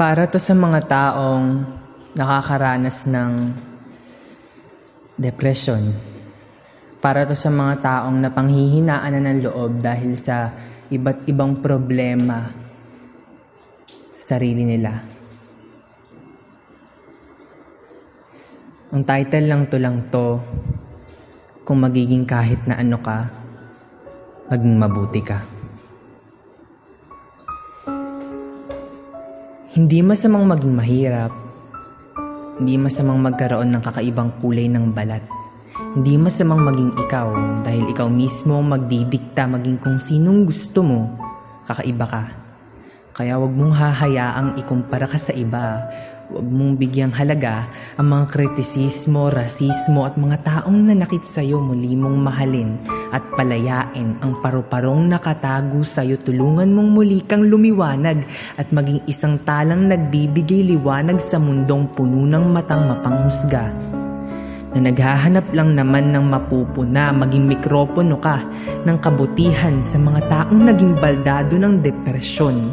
Para to sa mga taong nakakaranas ng depression. Para to sa mga taong napanghihinaan na ng loob dahil sa iba't ibang problema sa sarili nila. Ang title lang to lang to, kung magiging kahit na ano ka, maging mabuti ka. Hindi masamang maging mahirap. Hindi masamang magkaroon ng kakaibang kulay ng balat. Hindi masamang maging ikaw dahil ikaw mismo magdidikta maging kung sinong gusto mo, kakaiba ka. Kaya wag mong hahayaang ikumpara ka sa iba. Huwag mong bigyang halaga ang mga kritisismo, rasismo at mga taong nanakit sa'yo muli mong mahalin at palayain ang paru-parong nakatago sa'yo. Tulungan mong muli kang lumiwanag at maging isang talang nagbibigay liwanag sa mundong puno ng matang mapanghusga na naghahanap lang naman ng mapupuna, maging mikropono ka ng kabutihan sa mga taong naging baldado ng depresyon.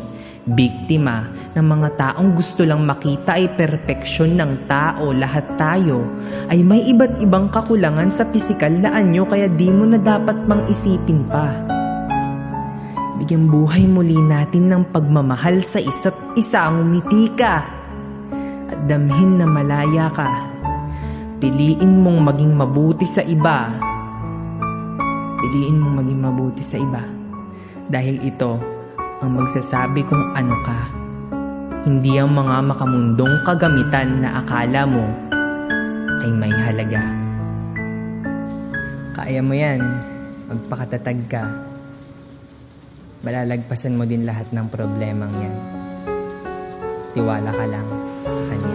Biktima ng mga taong gusto lang makita ay perpeksyon ng tao, lahat tayo ay may iba't ibang kakulangan sa pisikal na anyo kaya di mo na dapat mang isipin pa. Bigyan buhay muli natin ng pagmamahal sa isa't isa ang umiti ka at damhin na malaya ka. Piliin mong maging mabuti sa iba. Piliin mong maging mabuti sa iba. Dahil ito ang magsasabi kung ano ka. Hindi ang mga makamundong kagamitan na akala mo ay may halaga. Kaya mo yan. Magpakatatag ka. Malalagpasan mo din lahat ng problemang yan. Tiwala ka lang sa kanya.